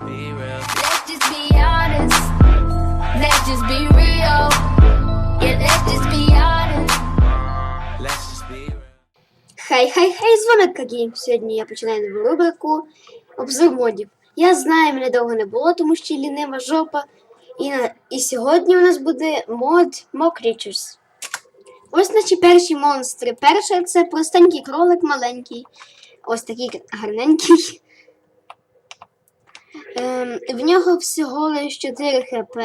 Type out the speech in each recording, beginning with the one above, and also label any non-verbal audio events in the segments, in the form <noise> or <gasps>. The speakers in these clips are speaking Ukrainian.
be real. Let's just be honest. Let's just be real. Yeah, let's just be honest. Let's just be real. Хай, хай, хай, з вами Кагім. Сьогодні я починаю нову рубрику обзор модів. Я знаю, мене довго не було, тому що лінива жопа. І, на- і сьогодні у нас буде мод Mock Creatures. Ось наші перші монстри. Перше це простенький кролик маленький. Ось такий гарненький. Ем, в нього всього лише 4 хп.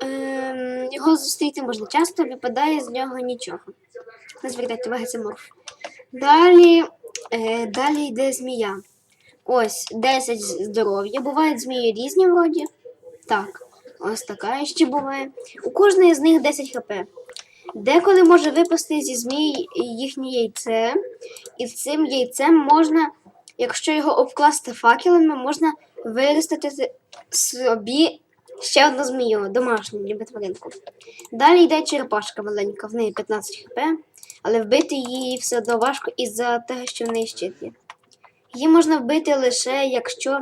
Ем, його зустріти можна часто, випадає з нього нічого. Не звертайте уваги, це морф. Далі, е, далі йде змія. Ось 10 здоров'я. Бувають змії різні вроді. Так, ось така ще буває. У кожної з них 10 хп. Деколи може випасти зі змій їхнє яйце, і цим яйцем можна, якщо його обкласти факелами, можна виростити собі ще одну змію, домашню, ніби тваринку. Далі йде черепашка маленька, в неї 15 хп, але вбити її все одно важко із-за того, що в неї щит є. Її можна вбити лише якщо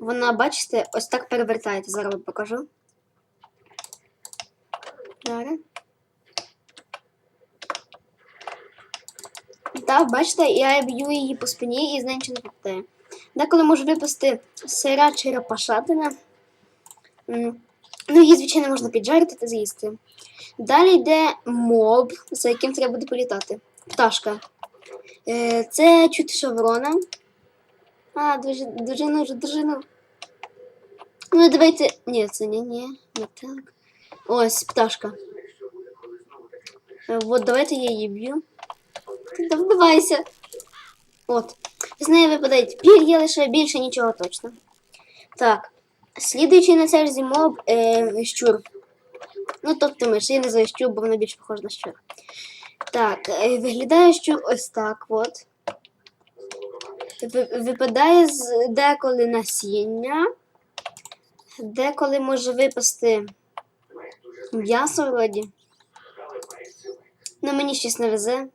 вона, бачите, ось так перевертається. Зараз покажу. Зараз. Так, бачите, я б'ю її по спині і з неї нічого не попадає. Деколи можу випасти сира черепашатина. М, Ну, її, звичайно, можна піджарити та з'їсти. Далі йде моб, за яким треба буде політати. Пташка. Е, це чути шеврона. А, дуже, дуже нужно, дуже ну. Давайте. Ні, це не, ні, не так. Ось, пташка. Е, от, давайте я її б'ю. Там вбивайся. От. З неї випадають пір'я лише більше нічого точно. Так. Слідуючий на черзі моб е, щур. Ну, тобто миш, я називаю щур, бо вона більш похожа на щур. Так, е, виглядає щур ось так от. Випадає з деколи насіння, деколи може випасти м'ясо вроді. Ну, мені щось не везе.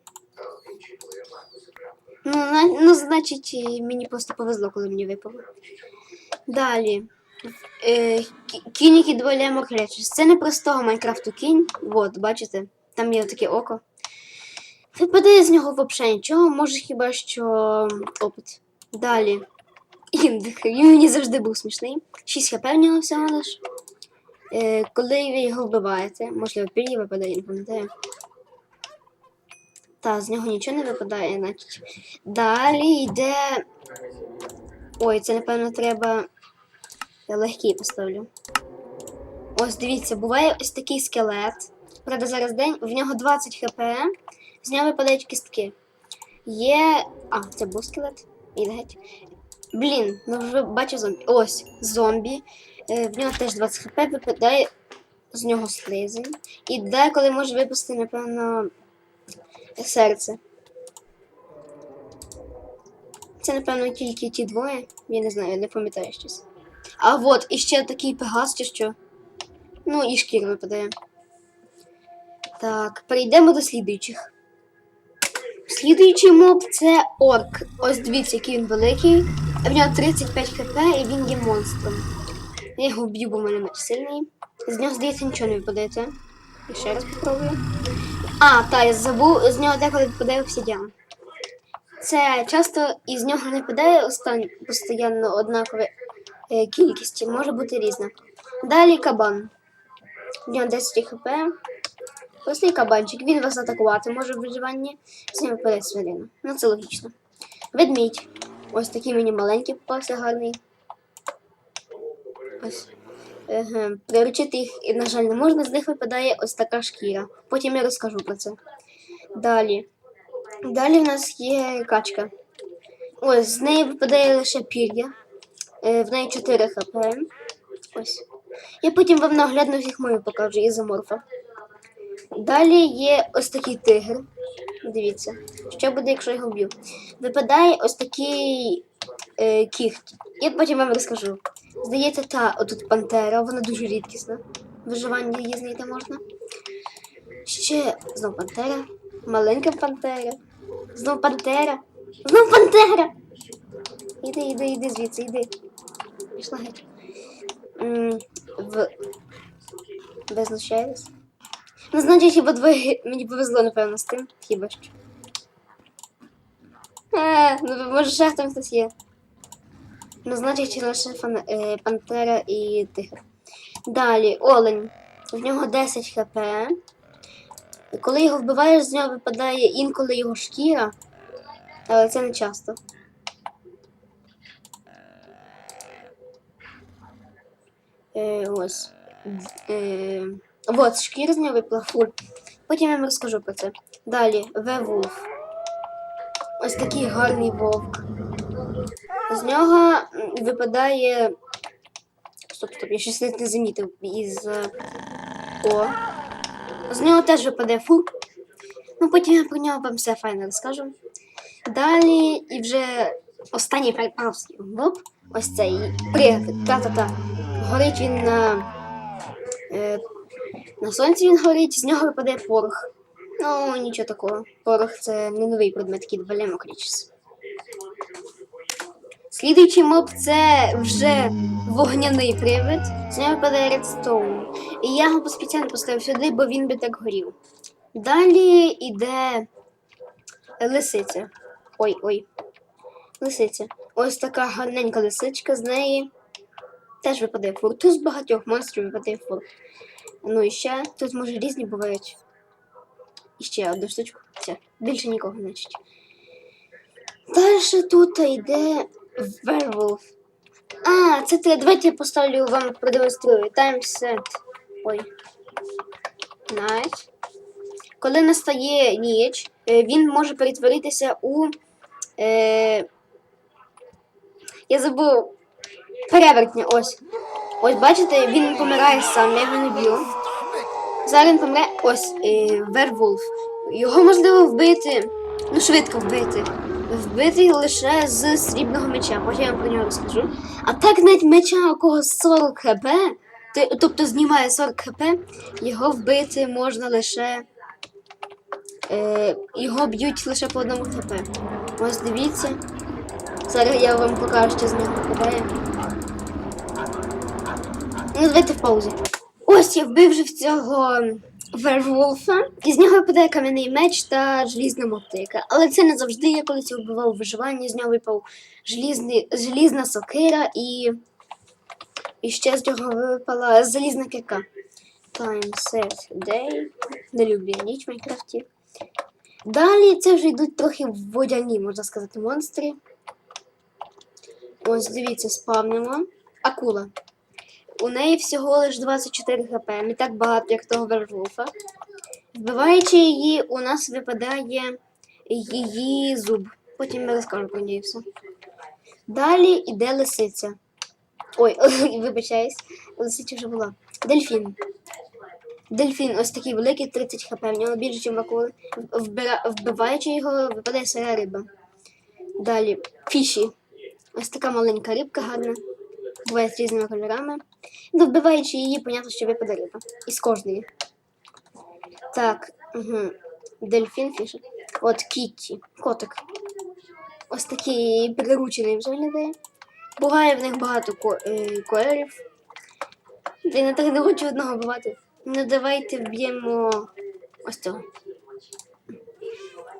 Ну, на, ну, значить, мені просто повезло, коли мені випало. Далі. Е, кі- кінь, який дозволяє мокречі. Це не простого Майнкрафту кінь. От, бачите, там є таке око. Випадає з нього взагалі нічого, може хіба що опит. Далі. Індик. Він мені завжди був смішний. 6 хп нього всього лиш. Е, коли ви його вбиваєте, можливо, пір'я випадає, не пам'ятаю. Та, з нього нічого не випадає, значить. Далі йде. Ой, це, напевно, треба. Я легкий поставлю. Ось дивіться, буває ось такий скелет. Правда, зараз день, в нього 20 хп, з нього випадають кістки. Є. А, це був скелет. Геть. Блін, ну вже бачу зомбі. Ось, зомбі. Е, в нього теж 20 хп, випадає з нього слизень. І деколи може випасти, напевно, серце. Це, напевно, тільки ті двоє. Я не знаю, не пам'ятаю щось. А от іще такий пегас, чи що. Ну, і шкіра випадає. Так, перейдемо до слідуючих. Слідуючий моб це орк. Ось дивіться, який він великий. В нього 35 хп і він є монстром. Я його вб'ю, бо в мене меч сильний. З нього, здається, нічого не випадає. І ще раз попробую. А, та, я забув, з нього деколи випадає обсидіан. Це часто із нього не остань, постійно однакова е, кількість, може бути різна. Далі кабан. В нього 10 хп. Простий кабанчик, він вас атакувати може в виживанні, з ним випадає свинина. Ну це логічно. Ведмідь. Ось такий мені маленький попався гарний. Ось. Приручити їх, на жаль, не можна, з них випадає ось така шкіра. Потім я розкажу про це. Далі. Далі в нас є качка. Ось, з неї випадає лише пір'я. Е, В неї 4 хп. Ось. Я потім вам наглядно всіх мою покажу ізоморфа. Далі є ось такий тигр. Дивіться, що буде, якщо я його вб'ю. Випадає ось такий е, кіхт. Я потім вам розкажу. Здається, та отут пантера, вона дуже рідкісна. Виживання її знайти можна. Ще знов пантера. Маленька пантера. Знов пантера. Знов пантера. Іди, іди, іди звідси, іди. Пішла геть. В... Ви знущаєтесь? Ну, хіба двоє мені повезло, напевно, з тим. Хіба що. Е, ну може ще там хтось є. Ну, значить, лише фан... е, пантера і тигр. Далі, олень. В нього 10 хп. Коли його вбиваєш, з нього випадає інколи його шкіра, але це не часто. Е, ось. Е, от, шкіра з нього випала. Потім я вам розкажу про це. Далі, Вевулф. Ось такий гарний вовк. З нього випадає. Стоп, стоп, я щось не замітив із. е, О. З нього теж випаде фул. Ну, потім я про нього вам все файно розкажу. Далі і вже останній припавський моб. Ось цей привид. Та-та-та. Горить він на. Е, на сонці він горить, з нього випадає порох. Ну, нічого такого. Порох це не новий предмет, який додаємо крічіс. Слідуючий моб це вже вогняний привид. З нього випадає редстоун. І я його спеціально поставив сюди, бо він би так горів. Далі йде лисиця. Ой, ой. Лисиця. Ось така гарненька лисичка, з неї теж випадає фур. Тут з багатьох монстрів випадає фур. Ну і ще тут може різні бувають. І ще одну штучку. Все, більше нікого, значить. Далі тут йде Werewolf. А, це те. Давайте я поставлю вам продемонструю. Time set. Ой. Night. Коли настає ніч, е, він може перетворитися у. Е, я забув. Перевертня, ось. Ось бачите, він помирає сам, я його не б'ю. Зараз він помре ось е, Вервулф. Його можливо вбити, ну швидко вбити. Вбити лише з срібного меча, потім я про нього розкажу. А так навіть меча, у кого 40 хп, тобто знімає 40 хп, його вбити можна лише. Е, його б'ють лише по одному хп. Ось дивіться. Зараз я вам покажу, що з нього випадає. Ну, давайте в паузі. Ось я вбив вже в цього Вервулфа. І з нього випадає кам'яний меч та желізна мотика. Але це не завжди. Я колись вбивав виживання, з нього випав желізний, желізна сокира і. І ще з нього випала залізна кека. Time set day. Не люблю ніч в Майнкрафті. Далі це вже йдуть трохи водяні, можна сказати, монстри. Ось, дивіться, спавнимо. Акула. У неї всього лише 24 хп, не так багато, як того Вервулфа. Вбиваючи її, у нас випадає її зуб. Потім я розкажу про неї все. Далі йде лисиця. Ой, <laughs> вибачаюсь, лисиця вже була. Дельфін. Дельфін ось такий великий, 30 хп, в нього більше, ніж акули. Вбиваючи його, випадає сира риба. Далі фіші. Ось така маленька рибка гарна. Буває з різними кольорами. Ну, вбиваючи її, понятно, що випаде. Із кожної. Так, угу. Дельфін фішер. От Кітті. Котик. Ось такий приручений вже виглядає. Буває в них багато ко- е, кольорів. Я так не хочу одного вбивати. Ну давайте вб'ємо ось цього.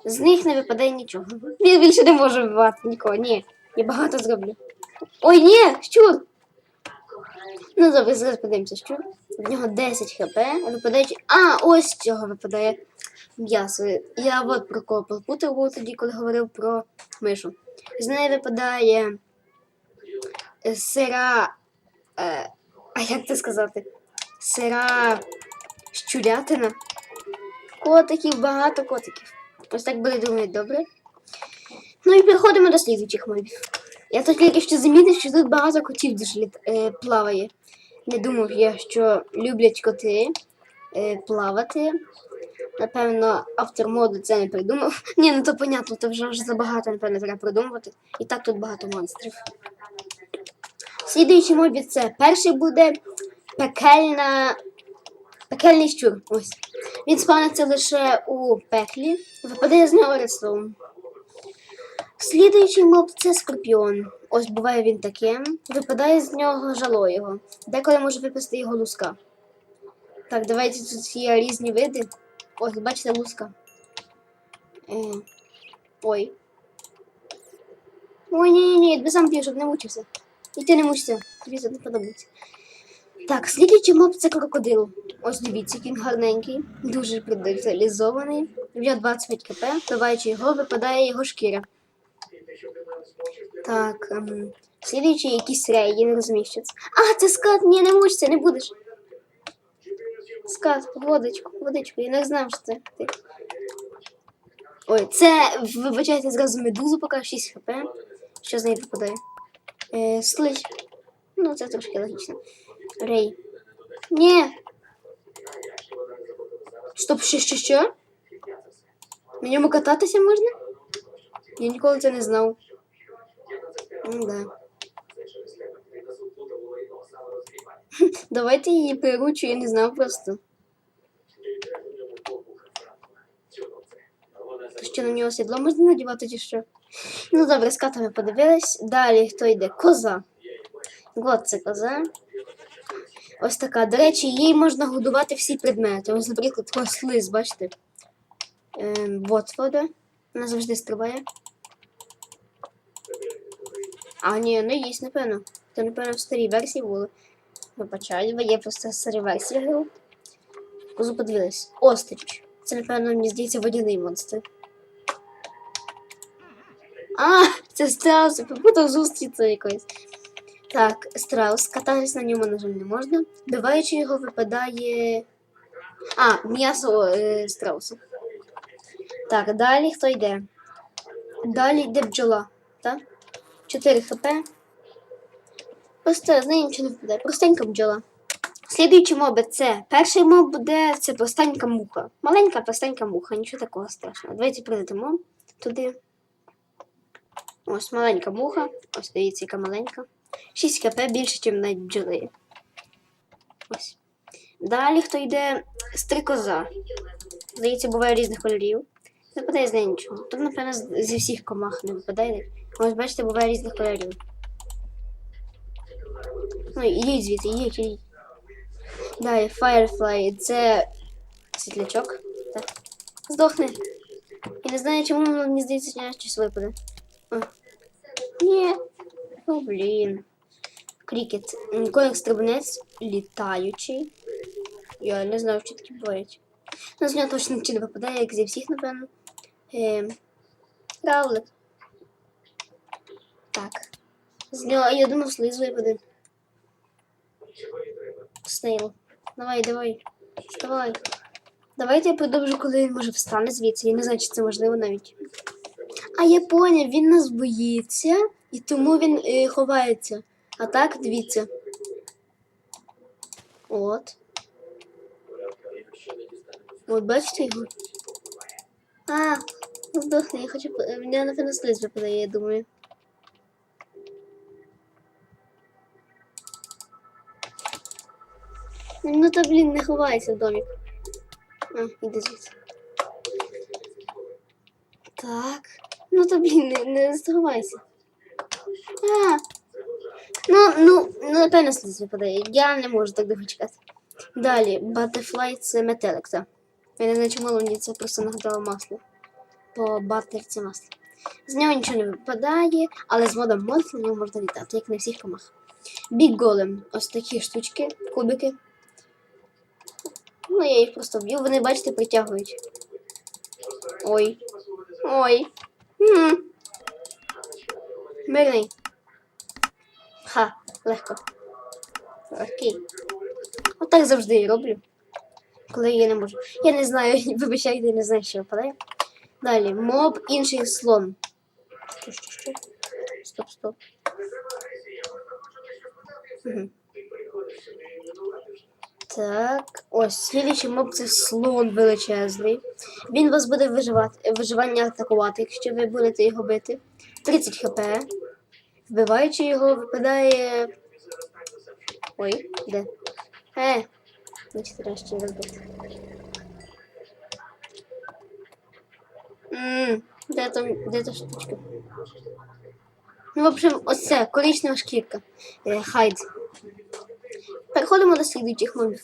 З них не випадає нічого. <laughs> Він більше не може вбивати нікого. Ні, я багато зроблю. Ой, ні, щур! Ну добре, зараз подивимося, щур. В нього 10 хп, випадаючи. А, ось з цього випадає м'ясо. Я от про кого попутав тоді, коли говорив про мишу. З неї випадає е, сира. Е, а як це сказати? Сира щурятина. Котиків, багато котиків. Ось так буде думаю, добре. Ну і переходимо до слідуючих мобів. Я тільки що замітив, що тут багато котів дуже е, плаває. Не думав я, що люблять коти е, плавати. Напевно, автор моду це не придумав. <laughs> Ні, ну то понятно, то вже вже забагато, напевно, треба придумувати. І так тут багато монстрів. Слідуючий мобі це перший буде пекельна. Пекельний щур. Ось. Він спавниться лише у пеклі. Випадає з нього редстоун. Слідуючий моб це скорпіон. Ось буває він таким. Випадає з нього жало його. Деколи може випасти його луска. Так, давайте тут є різні види. Ось, бачите, луска. Е, ой. Ой, ні, ні, ні, я сам п'ю, щоб не мучився. І ти не мучся, тобі це не подобається. Так, слідуючий моб це крокодил. Ось дивіться, він гарненький, дуже предеталізований. В нього 25 кп, вбиваючи його, випадає його шкіра. Так, ем, слідуючий якийсь рей, я не розумію, що. А, це скат, ні, не мучся, не будеш. Скат, водочку, водичку, я не знав, що це ти. Ой, це, вибачайте, зразу медузу поки 6 хп. Що з неї випадає? Е, слизь. Ну, це трошки логічно. Рей. Ні. Стоп, що, що, що? На ньому кататися можна? Я ніколи це не знав. Да. <laughs> Давайте її приручу, я не знав просто. То що на нього сідло можна надівати чи що? Ну добре, з катами подивились. Далі хто йде? Коза. От це коза. Ось така. До речі, їй можна годувати всі предмети. Ось, наприклад, ось слиз, бачите? Ем, от вода. Вона завжди стрибає. А, ні, не їсть, напевно. Це, напевно, в старій версії було. Вибачаю, бо є просто старі версії грав. Козу подивилась. Остріч. Це, напевно, мені здається, водяний монстр. А, це страус, попутав зустріцю якоюсь. Так, страус. Кататись на ньому, на жаль, не можна. Вбиваючи його, випадає. А, м'ясо е, страусу. Так, далі хто йде? Далі йде бджола. Так? 4 хп. Просто з неї нічого не впадає. Простенька бджола. Слідуючі моби це. Перший моб буде це простенька муха. Маленька простенька муха, нічого такого страшного. Давайте прилетимо туди. Ось маленька муха. Ось дивіться, яка маленька. 6 кп більше, ніж навіть бджоли. Ось. Далі хто йде стрикоза. Здається, буває різних кольорів. Не випадає з неї нічого. Тут, напевно, зі всіх комах не випадає. Ось бачите, буває різних кольорів. Ну, їдь звідти, їдь, їдь. Далі, Firefly, це світлячок. Так. Здохни. Я не знаю, чому мені здається, що щось випаде. А. Ні. О, блін. Крікет. Коник стрибунець літаючий. Я не знаю, що таке бувають. Ну, з нього точно нічого не випадає, як зі всіх, напевно. Е, Равлик. З нього, я думав, слиз випаде. Снейл. Давай, давай. Вставай. Давайте я продовжу, коли він може встане звідси. Я не знаю, чи це можливо навіть. А я поняв, він нас боїться, і тому він е, ховається. А так, дивіться. От. От, бачите його? А, здохне, я хочу. Мене напевно слиз випадає, я думаю. Ну та блін, не ховайся домик. А, іди звідси. Так. Ну та блін, не, не сховайся. А. Ну, ну, ну, напевно, сліз випадає. Я не можу так довго чекати. Далі, Butterfly це метелик, так. Я не знаю, чому мені це просто нагадало масло. Бо баттер масло. З нього нічого не випадає, але з модом мод на нього можна літати, як на всіх комах. Big Golem. Ось такі штучки, кубики. Ну, я їх просто вб'ю, вони, бачите, притягують. Ой. Ой. Мирний. Ха, легко. Окей. Отак завжди і роблю. Коли я не можу. Я не знаю, <laughs> вибачайте, не знаю, що випадає. Далі. Моб інший слон. Що, що, що? Стоп, стоп. Так, ось слідуючий моб це слон величезний. Він вас буде виживати, виживання атакувати, якщо ви будете його бити. 30 хп. Вбиваючи його, випадає. Ой, де? Е, значить треба ще розбити. Ммм, Де там, де та штучка? Ну, в общем, оце, коричнева шкірка. Е, хайд. Переходимо до слідуючих мобів.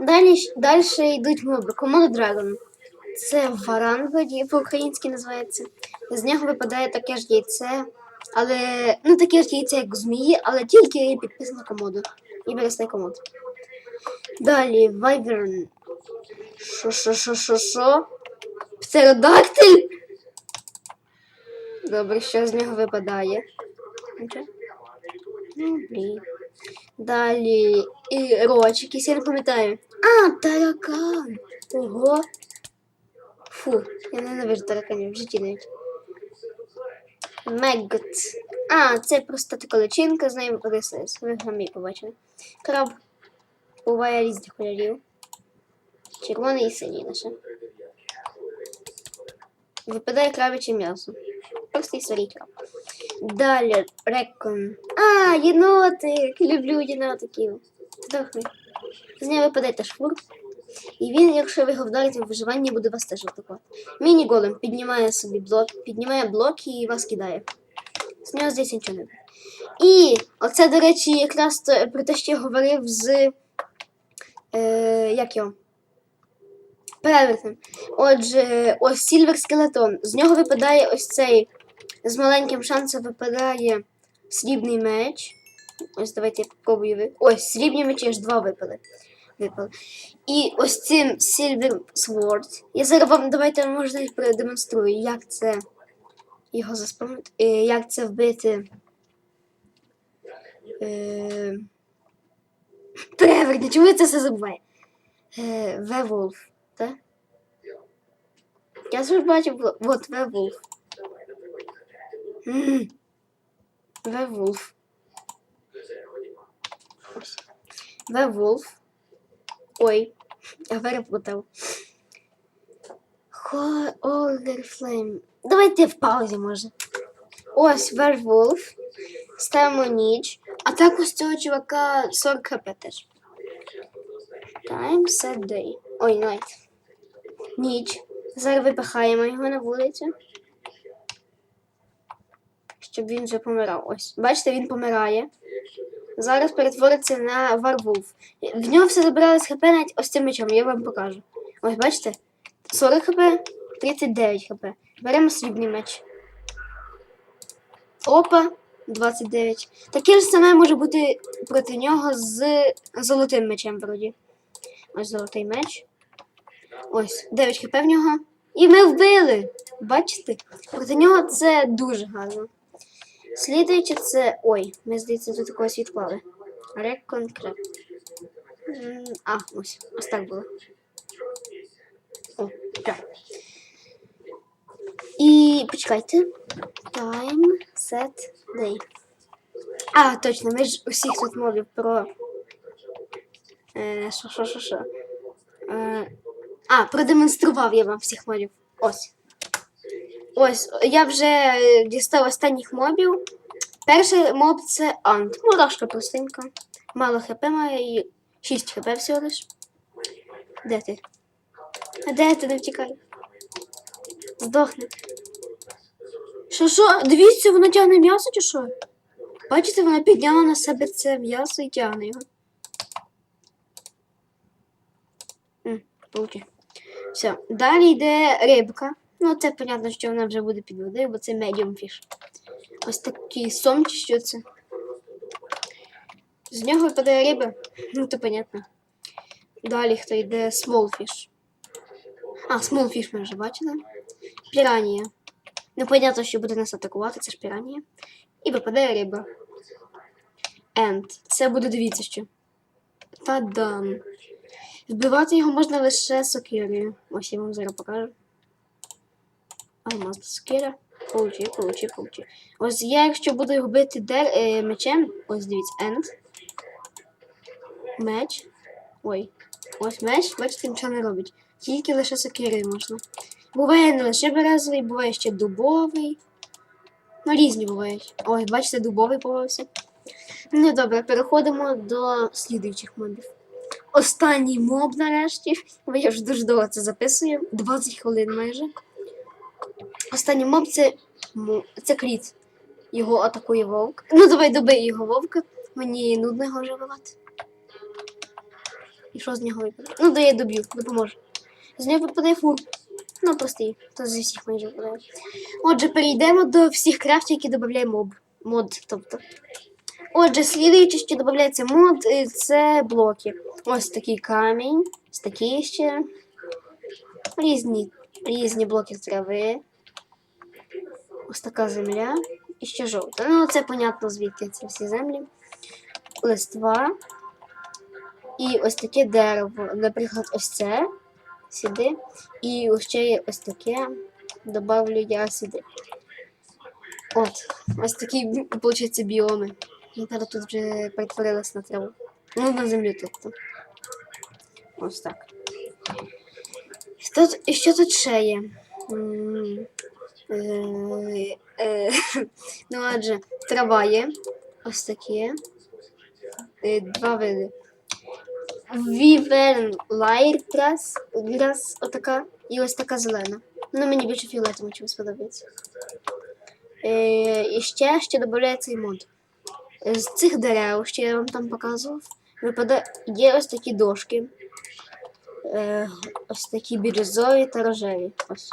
Далі, далі йдуть моби. Комоdo Dragon. Це варан вроді по-українськи називається. З нього випадає таке ж яйце, але ну таке ж яйце, як у змії, але тільки підписано комоду. І виросте комод. Далі що, що? Птеродактиль? Добре, що з нього випадає? Ну, блін. Далі і роч, якийсь я не пам'ятаю. А, таракан. Ого. Фу, я ненавижу тараканів в житті навіть. Меггот. А, це просто така личинка, з нею випадає. Ви самі побачили. Краб. Буває різних кольорів. Червоний і синій лише. Випадає крабяче м'ясо. Просто і сорій. Далі рекон. А, єнотик! Люблю єнотиків. Здохни. З нього випадає теж фур. І він, якщо ви його вдарите в виживанні, буде вас теж атакувати. Міні-голем піднімає собі блок, піднімає блок і вас кидає. З нього здесь нічого не буде. І оце, до речі, якраз то- про те, що я говорив з. Е, як його? Перевертнем. Отже, ось Сільвер Скелетон. З нього випадає ось цей. З маленьким шансом випадає срібний меч. Ось давайте я попробую. Ось, срібні мечі аж два випали. випали. І ось цим Silver Sword. Я зараз вам давайте можна продемонструю, як це його заспамити. Е, як це вбити. Е... Переверні, чому це все забуваю? Е, Веволф, так? Я ж бачив, от Веволф. <gasps> Ось. Веволф. Ой, я перепутав. Хо... Олдерфлейм. Давайте в паузі, може. Ось Верволф. Ставимо ніч. А також цього чувака 40 хп теж. Time set day. Ой, night. Ніч. Зараз випихаємо його на вулицю. Щоб він вже помирав. Ось. Бачите, він помирає. Зараз перетвориться на Варвулф. В нього все забирали з хп навіть ось цим мечом, я вам покажу. Ось бачите? 40 хп, 39 хп. Беремо срібний меч. Опа, 29. Таке ж саме може бути проти нього з золотим мечем вроді. Ось золотий меч. Ось, 9 хп в нього. І ми вбили! Бачите? Проти нього це дуже гарно. Слідуючи це. Ой, ми здається, тут когось відклали. Реконкрет. А, ось. Ось так було. О, так. І почекайте. Time, set, day. А, точно, ми ж усіх тут мовів про. Е, Що, що, що, що. Е, а, продемонстрував я вам всіх мобів. Ось. Ось, я вже е, дістав останніх мобів. Перший моб це Ант. Мурашка простенька. Мало хп має і 6 хп всього лиш. Де ти? А де ти не втікай? Здохне. Що що? Дивіться, вона тягне м'ясо чи що? Бачите, вона підняла на себе це м'ясо і тягне його. М, Все. Далі йде рибка. Ну, це понятно, що вона вже буде під водою, бо це medium fish. Ось такий сом чи що це. З нього випадає риба. Ну, то понятно. Далі хто йде fish. А, small fish ми вже бачили. Піранія. Ну, понятно, що буде нас атакувати, це ж піранія. І випадає риба. Енд. Це буде дивіться що. Та-дам. Вбивати його можна лише сокирою. Ось я вам зараз покажу. Алмазна сокира. Получи, получи, получи. Ось я, якщо буду його бити дер... е, мечем, ось дивіться, енд. Меч. Ой. Ось меч, бачите, нічого не робить. Тільки лише сокирою можна. Буває не лише березовий, буває ще дубовий. Ну, різні бувають. Ой, бачите, дубовий повився. Ну добре, переходимо до слідуючих мобів. Останній моб нарешті. Бо я вже дуже довго це записую. 20 хвилин майже. Останній моб це, це кріт. Його атакує вовк. Ну давай добий його вовка. Мені нудно його вже вбивати. І що з нього випаде? Ну, да я доб'ю, допоможу. З нього випадає фур. Ну, простий, то зі всіх майже випадає. Отже, перейдемо до всіх крафтів, які додає моб. Мод, тобто. Отже, слідуючи, що додається мод, е, це блоки. Ось такий камінь, ось такі ще. Різні, різні блоки трави. Ось така земля. І ще жовта. Ну, це понятно, звідки ці всі землі. Листва. І ось таке дерево. Наприклад, ось це сюди. І ще є ось таке. Добавлю я сюди. От, ось такі, виходить, біоми. Я тут вже перетворилась на траву. Ну, на землю, тобто. Ось так. Тут, і що тут ще є? М, е, е, <laughs> Ну, адже трава є. Ось такі. Е, Два види. Віверн Лайт Грас, отака. І ось така зелена. Ну, мені більше фіолетово чомусь подобається. Е, і ще, ще додається цей мод. З цих дерев, що я вам там показував, випадає, є ось такі дошки. Е, ось такі бірюзові та рожеві. Ось.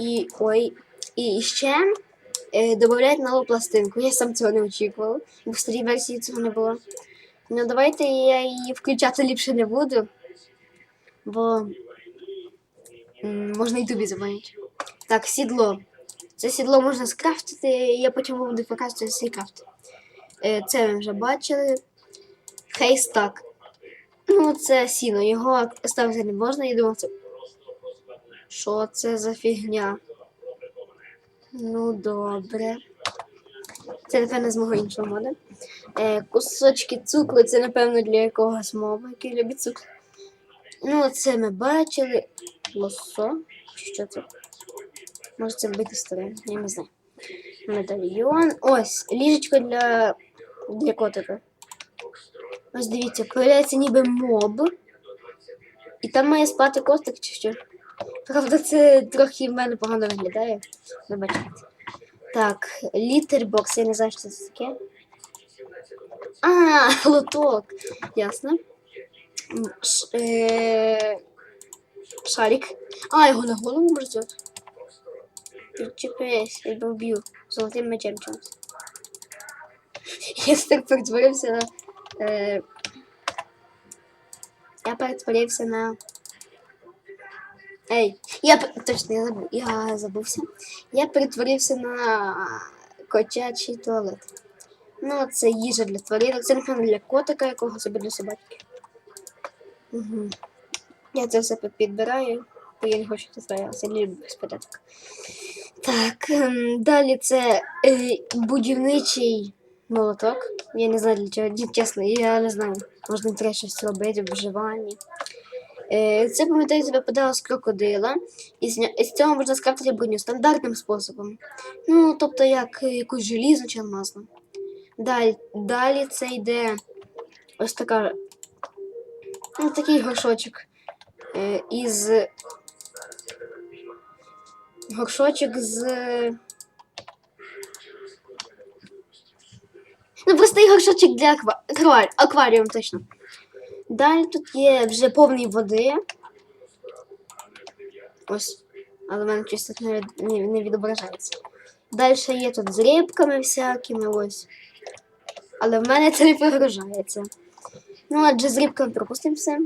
І ой. І ще е, додають нову пластинку. Я сам цього не очікував, бо в старій версії цього не було. Ну давайте я її включати ліпше не буду, бо можна і тобі забанити. Так, сідло. Це сідло можна скрафтити, я потім буду показувати цей крафт. Е, Це ми вже бачили. Хейстак. Ну, це сіно, його ставити не можна, я думав, це. Що це за фігня? Ну, добре. Це, напевно, з мого іншого мода. Е, кусочки цукру, це, напевно, для якогось моба, який любить цукор. Ну, це ми бачили. Лосо. Що це? Може це бити старе, я не знаю. Медальйон. Ось, ліжечко для, для котика. Ось дивіться, появляється ніби моб. І там має спати котик чи що. Правда, це трохи в мене погано виглядає. Вибачте. Так, літербокс, я не знаю, що це таке. А, лоток. Ясно. Ш- е, Шарик. А, його на голову може взяти. Відчепись, я тебе вб'ю золотим мечем чомусь. <laughs> Я так перетворився на. Е, я перетворився на. Ей, я точно я забув. Я забувся. Я перетворився на котячий туалет. Ну, це їжа для тваринок. Це, напевно, для котика якогось або для собачки. Угу. Я це все підбираю, бо я не хочу це не люблю безпорядок. Так, ем, далі це е, будівничий молоток. Я не знаю для чого, чесно, я не знаю. Можна треба щось робити в вживанні. Е, це, пам'ятаєте, випадало з крокодила, і з, цього можна скрафтити броню стандартним способом. Ну, тобто як якусь желізну чи алмазну. Далі, далі це йде ось така. Ну, такий горшочок. Е, із горшочок з. Ну, простий горшочок для аква... аква- акваріум, точно. Далі тут є вже повний води. Ось. Але в мене тут не, не, не відображається. Далі є тут з рибками всякими ось. Але в мене це не прогружається. Ну, адже з рибками пропустимо все.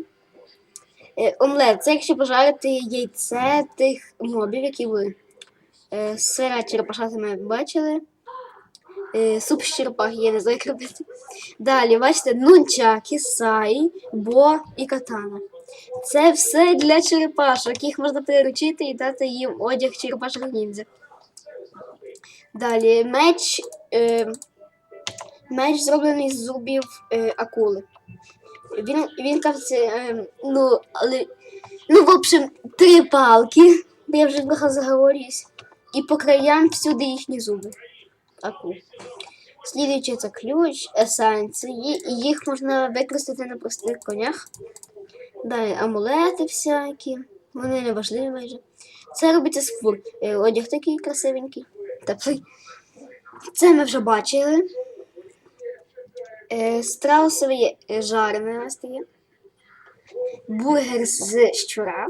Е, омлет це якщо пожарити яйце тих мобів, які були. Е, сира черепашати ми бачили. Е, черепах, я не знаю, як робити. Далі, бачите, нунчаки, сай, бо і катана. Це все для черепашок. Їх можна приручити і дати їм одяг черепашок ніндзя. Далі меч. Е, меч зроблений з зубів е, акули. Він, він кажеться, е, ну, але. Ну, в общем, три палки. Я вже трохи заговорююсь. І по краям всюди їхні зуби. Акул. Слідуючи це ключ, есенції, і їх можна використати на простих конях. Далі амулети всякі, вони не важливі майже. Це робиться з фур. Е, Одяг такий красивенький, теплий. Це ми вже бачили. Е, Страусове жарене нас таке. Бургер з щура.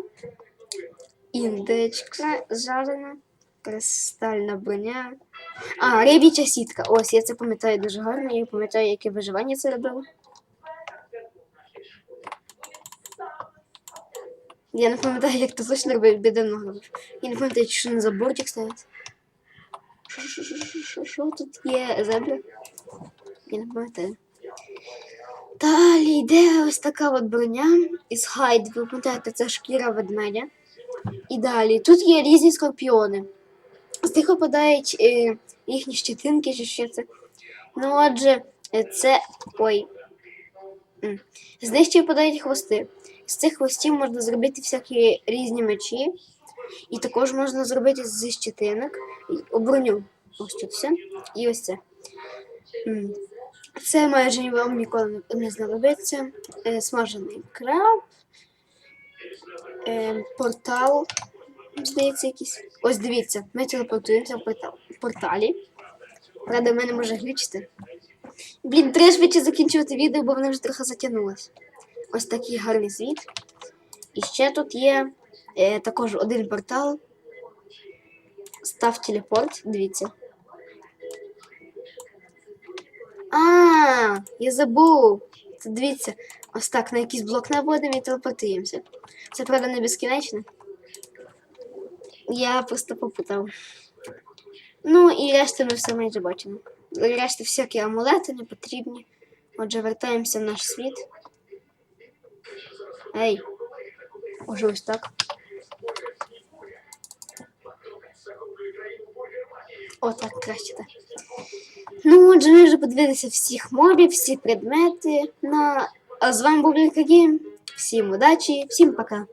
Індичка жарена. Кристальна броня. А, рибіча сітка. Ось, я це пам'ятаю дуже гарно. Я пам'ятаю, яке виживання це робило. Я не пам'ятаю, як це точно робив, де давно. Я не пам'ятаю, що на заборчик ставить. Що- тут є зебля? Я не пам'ятаю. Далі йде ось така от броня із хайд. Ви пам'ятаєте, це шкіра ведмедя. І далі. Тут є різні скорпіони. З них випадають е, їхні щетинки чи що це. Ну, отже, е, це. Ой. З них ще випадають хвости. З цих хвостів можна зробити всякі різні мечі. І також можна зробити зі щетинок і броню. Ось тут все. І ось це. Це майже вам ніколи не- не знадобиться. Е, смажений краб. Е, портал. Здається, якийсь. Ось дивіться, ми телепортуємося в порталі. Правда, мене може глючити. Блін, треба швидше закінчувати відео, бо воно вже трохи затягнулося. Ось такий гарний світ. І ще тут є е, також один портал. Став телепорт, дивіться. А, я забув. Це дивіться, ось так на якийсь блок наводимо і телепортуємося. Це правда не безкінечно. Я просто попутав. Ну і решту ми все майже бачимо. Решта всякі амулети не потрібні. Отже, вертаємося в наш світ. Ей. Може ось так. О, так, краще так. Ну, отже, ми вже подивилися всіх мобів, всі предмети. На... А з вами був Ліка Гейм. Всім удачі, всім пока.